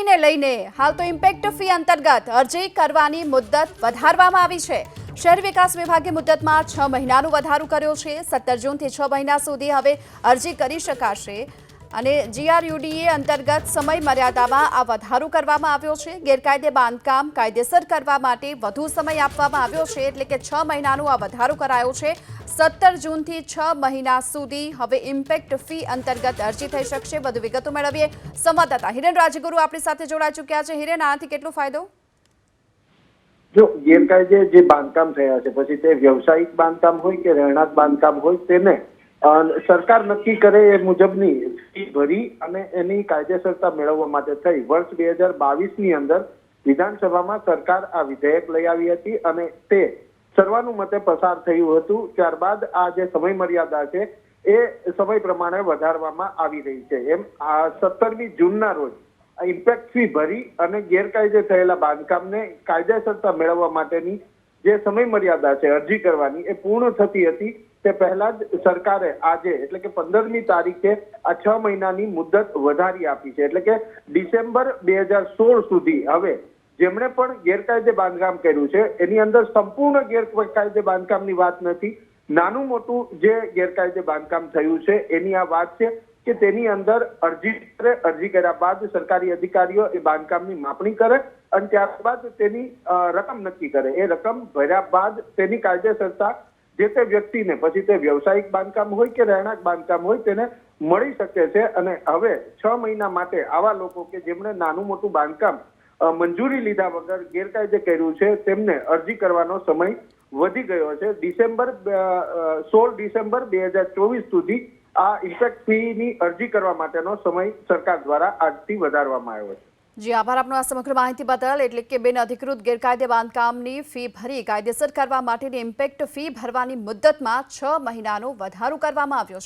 ફીને લઈને હાલ તો ઇમ્પેક્ટ ફી અંતર્ગત અરજી કરવાની મુદત વધારવામાં આવી છે. શહેર વિકાસ વિભાગે મુદતમાં છ મહિનાનો વધારો કર્યો છે. સત્તર જૂનથી છ મહિના સુધી હવે અરજી કરી શકાશે અને જીઆરયુડીએ અંતર્ગત સમય મર્યાદામાં આ વધારો કરવામાં આવ્યો છે. ગેરકાયદે બાંધકામ કાયદેસર કરવા માટે વધુ સમય આપવામાં આવ્યો છે. એટલે કે છ મહિનાનો આ વધારો કરાયો છે. સત્તર જૂનથી છ મહિના સુધી હવે ઇમ્પેક્ટ ફી અંતર્ગત અરજી થઈ શકશે. વધુ વિગતો મેળવીએ. સંવાદદાતા હિરેન રાજગુરુ આપણી સાથે જોડાઈ ચૂક્યા છે. હિરેન, આનાથી કેટલો ફાયદો? જો ગેરકાયદે જે બાંધકામ થયા છે, પછી તે વ્યવસાયિક બાંધકામ હોય કે રહેણાંક બાંધકામ હોય તેને સરકાર નક્કી કરે એ મુજબની ફી ભરી અને એની કાયદેસરતા મેળવવા માટે થઈ. વર્ષ બે હજાર બાવીસની અંદર વિધાનસભામાં સરકાર આ વિધેયક લઈ આવી હતી અને તે સર્વાનુમતે પસાર થયું હતું. ત્યારબાદ આ જે સમય મર્યાદા છે, એ સમય પ્રમાણે વધારવામાં આવી રહી છે. એમ આ સત્તરમી જૂનના રોજ ઇમ્પેક્ટ ફી ભરી અને ગેરકાયદે થયેલા બાંધકામને કાયદેસરતા મેળવવા માટેની જે સમય મર્યાદા છે, અરજી કરવાની, એ પૂર્ણ થતી હતી. તે પહેલા જ સરકારે આજે, એટલે કે પંદરમી તારીખે આ છ મહિનાની મુદત વધારી આપી છે. એટલે કે ડિસેમ્બર બે હજાર સોળ સુધી હવે જેમણે પણ ગેરકાયદે બાંધકામ કર્યું છે, એની અંદર સંપૂર્ણ ગેરકાયદે બાંધકામની વાત નથી. નાનું મોટું જે ગેરકાયદે બાંધકામ થયું છે, એની આ વાત છે કે તેની અંદર અરજી કરે, અરજી કર્યા બાદ સરકારી અધિકારીઓ એ બાંધકામની માપણી કરે અને ત્યારબાદ તેની રકમ નક્કી કરે. એ રકમ ભર્યા બાદ તેની કાયદેસરતા જે તે વ્યક્તિને, પછી તે વ્યવસાયિક બાંધકામ હોય કે રહેણાંક બાંધકામ હોય, તેને મળી શકે છે. અને હવે છ મહિના માટે આવા લોકો કે જેમણે નાનું મોટું બાંધકામ મંજૂરી લીધા વગર ગેરકાયદે કર્યું છે. તેમને અરજી કરવાનો સમય વધી ગયો છે. ડિસેમ્બર સોળ ડિસેમ્બર બે હજાર ચોવીસ સુધી આ ઇમ્પેક્ટ ફીની અરજી કરવા માટેનો સમય સરકાર દ્વારા આજથી વધારવામાં આવ્યો છે. જી, આભાર આપનો આ સમગ્ર માહિતી બદલ. એટલે કે બિન, અધિકૃત ગેરકાયદે બાંધકામની ફી ભરી કાયદેસર કરવા માટેની ઇમ્પેક્ટ ફી ભરવાની મુદ્દતમાં છ મહિનાનો વધારો કરવામાં આવ્યો છે.